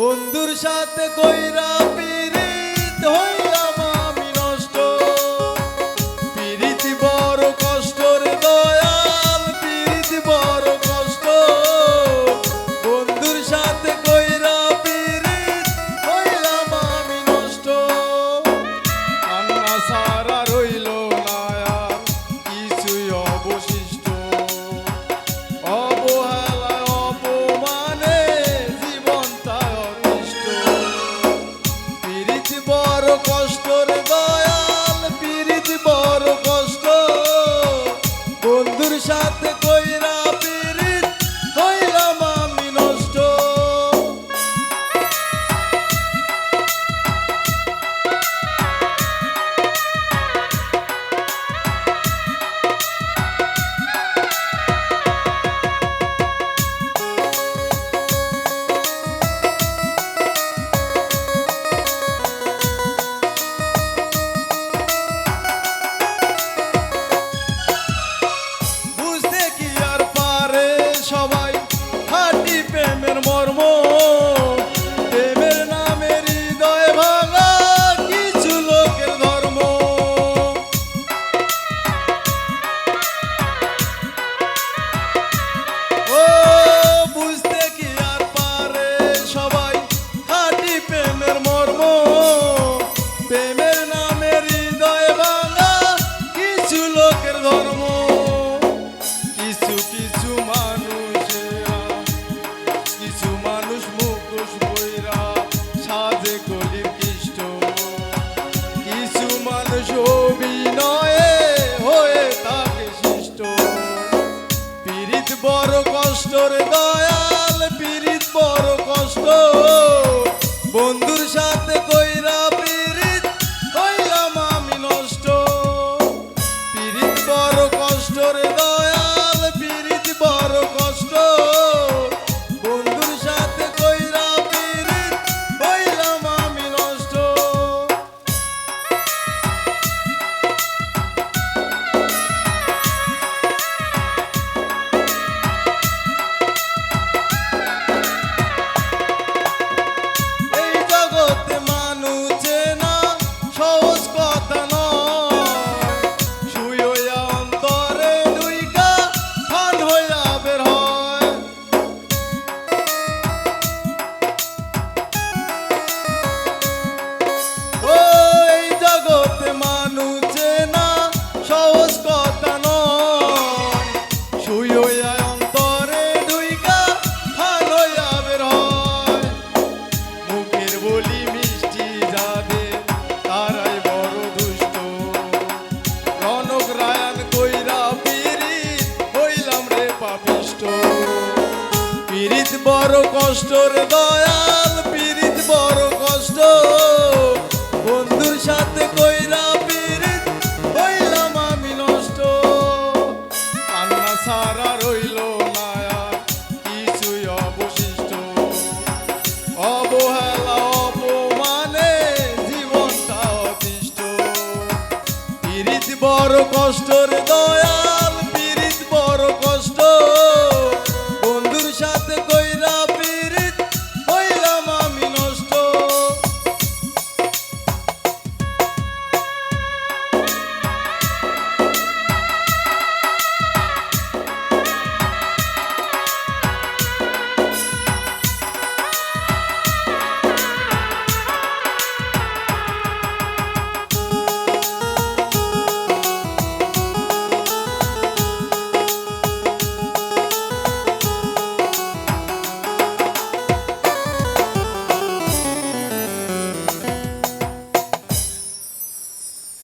বন্ধুর সাথে কইরা পীড়িত হই বড় কষ্ট রে দয়াল পীড়িত বড় কষ্ট। বন্ধুর সাথে কই পীড়িত বড় কষ্টর দয়াল পীড়িত বড় কষ্ট। বন্ধুর সাথে কইরা পীড়িত হইলাম আমি নষ্ট। কান্না সারা রইল মায়া, কিছুই অবশিষ্ট। অবহেলা, অপমানে জীবনটা অতিষ্ঠ। পীড়িত বড় কষ্টর